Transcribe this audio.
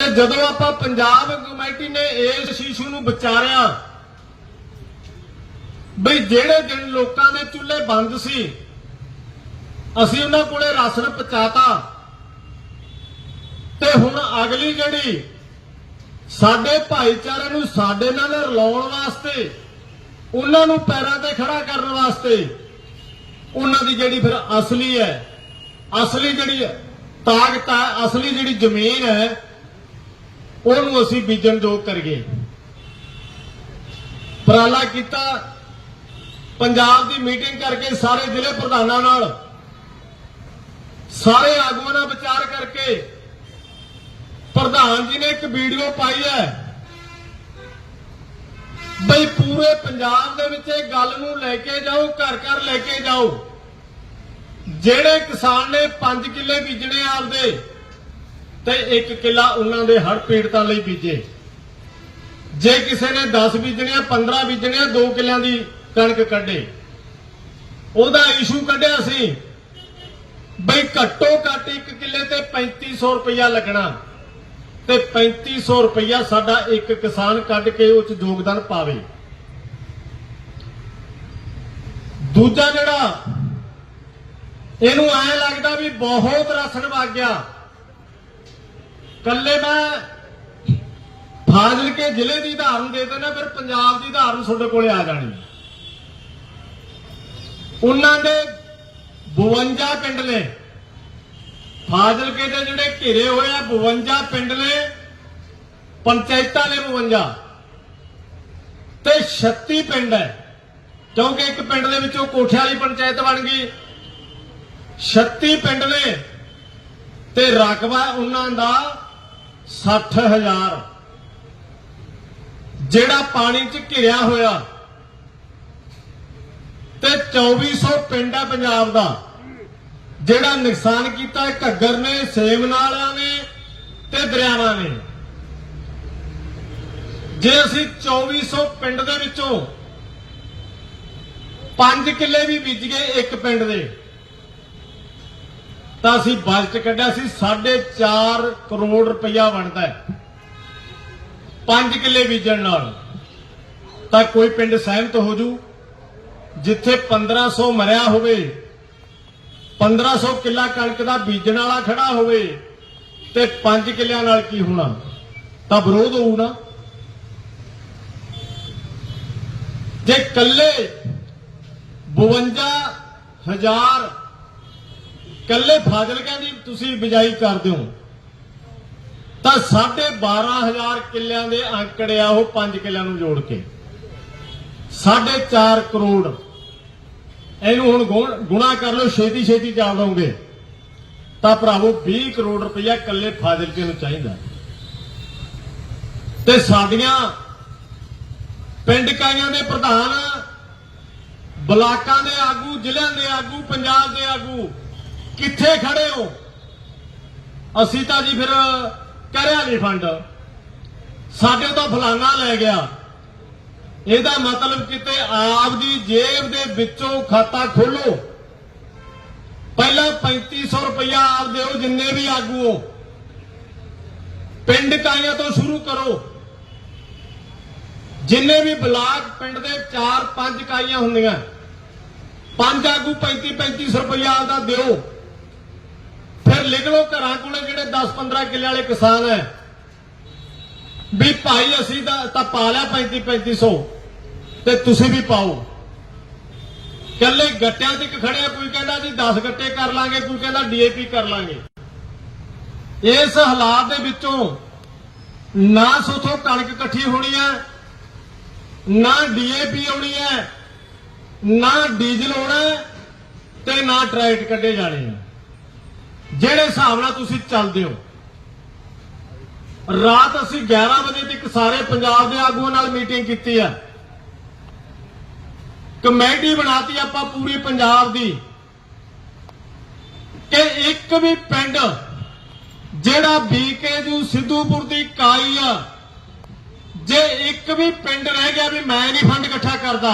ਜਦੋਂ ਆਪਾਂ ਪੰਜਾਬ ਕਮੇਟੀ ਨੇ ਇਸ ਇਸ਼ੂ ਨੂੰ ਵਿਚਾਰਿਆ ਬਈ ਜਿਹੜੇ ਦਿਨ ਲੋਕਾਂ ਦੇ ਚੁੱਲ੍ਹੇ ਬੰਦ ਸੀ, ਅਸੀਂ ਉਹਨਾਂ ਕੋਲੇ ਰਾਸ਼ਨ ਪਹੁੰਚਾਤਾ ਤੇ ਹੁਣ ਅਗਲੀ ਜਿਹੜੀ ਸਾਡੇ ਭਾਈਚਾਰੇ ਨੂੰ ਸਾਡੇ ਨਾਲ ਰਲਾਉਣ ਵਾਸਤੇ, ਉਹਨਾਂ ਨੂੰ ਪੈਰਾਂ ਤੇ ਖੜਾ ਕਰਨ ਵਾਸਤੇ ਉਹਨਾਂ ਦੀ ਜਿਹੜੀ ਫਿਰ ਅਸਲੀ ਹੈ, ਅਸਲੀ ਜਿਹੜੀ ਤਾਕਤ ਹੈ, ਅਸਲੀ ਜਿਹੜੀ ਜ਼ਮੀਨ ਹੈ ਉਹਨੂੰ ਅਸੀਂ ਬੀਜਣ ਯੋਗ ਕਰੀਏ। ਉਪਰਾਲਾ ਕੀਤਾ। ਪੰਜਾਬ ਦੀ ਮੀਟਿੰਗ ਕਰਕੇ ਸਾਰੇ ਜ਼ਿਲ੍ਹੇ ਪ੍ਰਧਾਨਾਂ ਨਾਲ, ਸਾਰੇ ਆਗੂਆਂ ਨਾਲ ਵਿਚਾਰ ਕਰਕੇ ਪ੍ਰਧਾਨ ਜੀ ਨੇ ਇੱਕ ਵੀਡੀਓ ਪਾਈ ਹੈ। ਬਈ ਪੂਰੇ ਪੰਜਾਬ ਦੇ ਵਿੱਚ ਇਹ ਗੱਲ ਨੂੰ ਲੈ ਕੇ ਜਾਓ, ਘਰ ਘਰ ਲੈ ਕੇ ਜਾਓ। ਜਿਹੜੇ ਕਿਸਾਨ ਨੇ 5 ਕਿੱਲੇ ਬੀਜਣੇ ਆਪਦੇ ਤੇ 1 ਕਿੱਲਾ ਉਹਨਾਂ ਦੇ ਹੜ ਪੀੜਤਾਂ ਲਈ ਬੀਜੇ। ਜੇ ਕਿਸੇ ਨੇ 10 ਬੀਜਣੀਆਂ 15 ਬੀਜਣੀਆਂ 2 ਕਿੱਲਿਆਂ ਦੀ ਕਣਕ ਕੱਢੇ। ਉਹਦਾ ਇਸ਼ੂ ਕੱਢਿਆ ਸੀ ਬਈ ਘੱਟੋ ਘੱਟ ਇੱਕ ਕਿੱਲੇ ਤੇ 3500 ਰੁਪਇਆ ਲੱਗਣਾ। ਤੇ 3500 ਰੁਪਇਆ ਸਾਡਾ ਇੱਕ ਕਿਸਾਨ ਕੱਢ ਕੇ ਉਹ ਚ ਯੋਗਦਾਨ ਪਾਵੇ। ਦੂਜਾ ਜਿਹੜਾ, ਇਹਨੂੰ ਐ ਲੱਗਦਾ ਵੀ ਬਹੁਤ ਰਸਣ ਵਗ ਗਿਆ। ਕੱਲੇ ਮੈਂ ਫਾਜ਼ਿਲਕੇ ਜ਼ਿਲ੍ਹੇ ਦੀ ਉਦਾਹਰਨ ਦੇ ਦੇਣਾ ਫਿਰ ਪੰਜਾਬ ਦੀ ਉਦਾਹਰਨ ਤੁਹਾਡੇ ਕੋਲੇ ਆ ਜਾਣੀ ਉਹਨਾਂ ਦੇ 52 ਪਿੰਡ ਨੇ ਫਾਜ਼ਿਲਕੇ ਦੇ ਜਿਹੜੇ ਘਿਰੇ ਹੋਏ ਆ 52 ਪਿੰਡ ਨੇ ਪੰਚਾਇਤਾਂ ਨੇ 52 ਤੇ 36 ਪਿੰਡ ਹੈ, ਕਿਉਂਕਿ ਇੱਕ ਪਿੰਡ ਦੇ ਵਿੱਚੋਂ ਕੋਠੇ ਵਾਲੀ ਪੰਚਾਇਤ ਬਣ ਗਈ। 36 ਪਿੰਡ ਨੇ ਤੇ ਰਕਬਾ ਉਹਨਾਂ ਦਾ 60000 ਜਿਹੜਾ ਪਾਣੀ 'ਚ ਘਿਰਿਆ ਹੋਇਆ ਤੇ 2400 ਪਿੰਡ ਹੈ ਪੰਜਾਬ ਦਾ। ਜਿਹੜਾ ਨੁਕਸਾਨ ਕੀਤਾ ਹੈ ਘੱਗਰ ਨੇ, ਸੇਮ ਨਾਲਿਆਂ ਨੇ ਤੇ ਦਰਿਆਵਾਂ ਨੇ। ਜੇ ਅਸੀਂ 2400 ਪਿੰਡ ਦੇ ਵਿੱਚੋਂ 5 ਕਿੱਲੇ ਵੀ ਬੀਜ ਗਏ ਇੱਕ ਪਿੰਡ ਦੇ ਤਾਂ ਅਸੀਂ ਬਜਟ ਕੱਢਿਆ ਸੀ 4.5 ਕਰੋੜ ਰੁਪਇਆ ਬਣਦਾ ਹੈ। 5 ਕਿੱਲੇ ਬੀਜਣ ਨਾਲ। ਤਾਂ ਕੋਈ ਪਿੰਡ ਸਹਿਮਤ ਹੋ ਜੂ, ਜਿੱਥੇ 1500 ਮਰਿਆ ਹੋਵੇ 1500 ਕਿੱਲਾ ਕਣਕ ਦਾ ਬੀਜਣ ਵਾਲਾ ਖੜਾ ਹੋਵੇ, ਤੇ 5 ਕਿੱਲਿਆਂ ਨਾਲ ਕੀ ਹੋਣਾ? ਤਾਂ ਵਿਰੋਧ ਹੋਊ ਨਾ। ਜੇ ਕੱਲੇ 52000 ਕੱਲੇ ਫਾਜ਼ਿਲਕਿਆਂ ਦੀ ਤੁਸੀਂ ਬਿਜਾਈ ਕਰਦੇ ਹੋ। ਤਾਂ 12500 ਕਿੱਲਿਆਂ ਦੇ ਅੰਕੜੇ ਆ ਉਹ 5 ਕਿੱਲਿਆਂ ਨੂੰ ਜੋੜ ਕੇ। 4.5 ਕਰੋੜ। ਇਹਨੂੰ ਹੁਣ ਗੁਣਾ ਕਰ ਲਓ ਛੇਤੀ ਛੇਤੀ ਜਾ ਲਓਗੇ ਤਾਂ ਭਰਾਵੋ 20 ਕਰੋੜ ਰੁਪਇਆ ਕੱਲੇ ਫਾਜ਼ਿਲਕੇ ਨੂੰ ਚਾਹੀਦਾ। ਤੇ ਸਾਡੀਆਂ ਪਿੰਡ ਕਾਈਆਂ ਦੇ ਪ੍ਰਧਾਨ, ਬਲਾਕਾਂ ਦੇ ਆਗੂ, ਜ਼ਿਲ੍ਹਿਆਂ ਦੇ ਆਗੂ, ਪੰਜਾਬ ਦੇ ਆਗੂ ਕਿੱਥੇ ਖੜੇ ਹੋ? ਅਸੀਂ ਤਾਂ ਜੀ ਫਿਰ ਕਰਿਆ ਨਹੀਂ ਫੰਡ। ਸਾਡੇ ਤੋਂ ਫਲਾਨਾ ਲੈ ਗਿਆ। ਇਹਦਾ ਮਤਲਬ ਕਿਤੇ ਆਪ ਦੀ ਜੇਬ ਦੇ ਵਿੱਚੋਂ ਖਾਤਾ ਖੋਲੋ ਪਹਿਲਾਂ 3500 ਰੁਪਇਆ ਆਪ ਦਿਓ ਜਿੰਨੇ ਵੀ ਆਗੂ ਹੋ, ਪਿੰਡ ਕਾਈਆਂ ਤੋਂ ਸ਼ੁਰੂ ਕਰੋ। ਜਿੰਨੇ ਵੀ ਬਲਾਕ ਪਿੰਡ ਦੇ 4-5 ਕਾਈਆਂ ਹੁੰਦੀਆਂ, ਪੰਜ ਆਗੂ 35-3500 ਰੁਪਇਆ ਆਪਦਾ ਦਿਓ। ਫਿਰ ਲਿਖ ਲਓ ਘਰਾਂ ਕੋਲੇ ਜਿਹੜੇ 10-15 ਕਿੱਲੇ ਵਾਲੇ ਕਿਸਾਨ ਹੈ। ਵੀ ਭਾਈ ਅਸੀਂ ਤਾਂ ਪਾ ਲਿਆ 35-3500 ਤੇ ਤੁਸੀਂ ਵੀ ਪਾਓ। ਕੱਲੇ ਗੱਟਿਆਂ 'ਚ ਇੱਕ ਖੜਿਆ ਕੋਈ ਕਹਿੰਦਾ ਜੀ 10 ਗੱਟੇ ਕਰ ਲਾਂਗੇ, ਕੋਈ ਕਹਿੰਦਾ ਡੀਏਪੀ ਕਰ ਲਾਂਗੇ। ਇਸ ਹਾਲਾਤ ਦੇ ਵਿੱਚੋਂ ਨਾ ਸੋਥੋਂ ਕਣਕ ਇਕੱਠੀ ਹੋਣੀ ਹੈ, ਨਾ ਡੀਏਪੀ ਆਉਣੀ ਹੈ, ਨਾ ਡੀਜ਼ਲ ਆਉਣਾ ਤੇ ਨਾ ਟਰੈਕਟ ਕੱਢੇ ਜਾਣੇ ਆ। ਜਿਹੜੇ ਹਿਸਾਬ ਨਾਲ ਤੁਸੀਂ ਚੱਲਦੇ ਹੋ। ਰਾਤ ਅਸੀਂ 11 ਵਜੇ ਤੱਕ ਸਾਰੇ ਪੰਜਾਬ ਦੇ ਆਗੂਆਂ ਨਾਲ ਮੀਟਿੰਗ ਕੀਤੀ ਹੈ। ਕਮੇਟੀ ਬਣਾਤੀ ਆਪਾਂ ਪੂਰੀ ਪੰਜਾਬ ਦੀ ਕਿ ਇੱਕ ਵੀ ਪਿੰਡ ਜਿਹੜਾ ਬੀਕੇਯੂ ਸਿੱਧੂਪੁਰ ਦੀ ਕਾਈ ਆ, ਜੇ ਇੱਕ ਵੀ ਪਿੰਡ ਰਹਿ ਗਿਆ ਵੀ ਮੈਂ ਨਹੀਂ ਫੰਡ ਇਕੱਠਾ ਕਰਦਾ